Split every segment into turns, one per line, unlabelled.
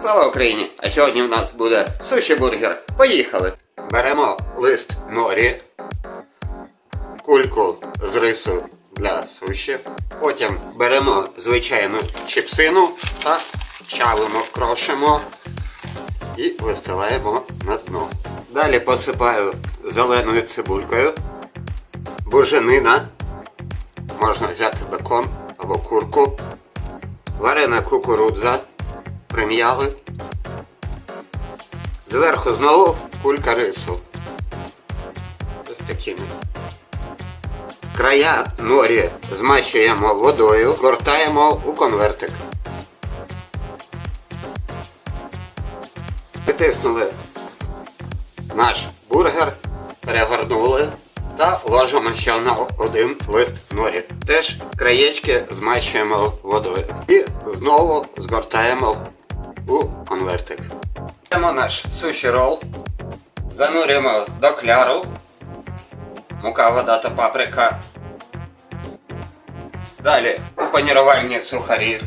Слава Україні! А сьогодні в нас буде суші бургер. Поїхали! Беремо лист норі, кульку з рису для суші. Потім беремо звичайну чіпсину та чавимо, крошимо і вистилаємо на дно. Далі посипаю зеленою цибулькою, буженина. Можна взяти бекон або курку, варена кукурудза, прим'яли. Зверху знову кулька рису. Ось такими. Края норі змащуємо водою, гортаємо у конвертик. Притиснули наш бургер, перегорнули та ложимо ще на один лист норі. Теж краєчки змащуємо водою. І знову згортаємо наш суші рол, занурюємо до кляру, мука, вода та паприка. Далі у панірувальні сухарі.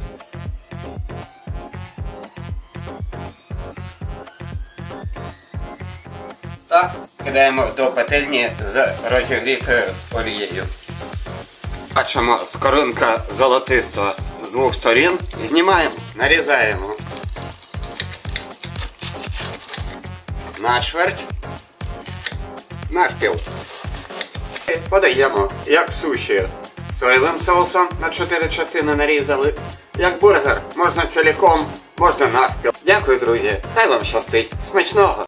Та кидаємо до пательні з розігрітою олією. Бачимо скоринка золотиства з двох сторін. Знімаємо, нарізаємо на чверть, навпіл. І Подаємо як суші соєвим соусом на 4 частини нарізали. Як бургер можна ціліком, можна навпіл. Дякую, друзі. Хай вам щастить. Смачного!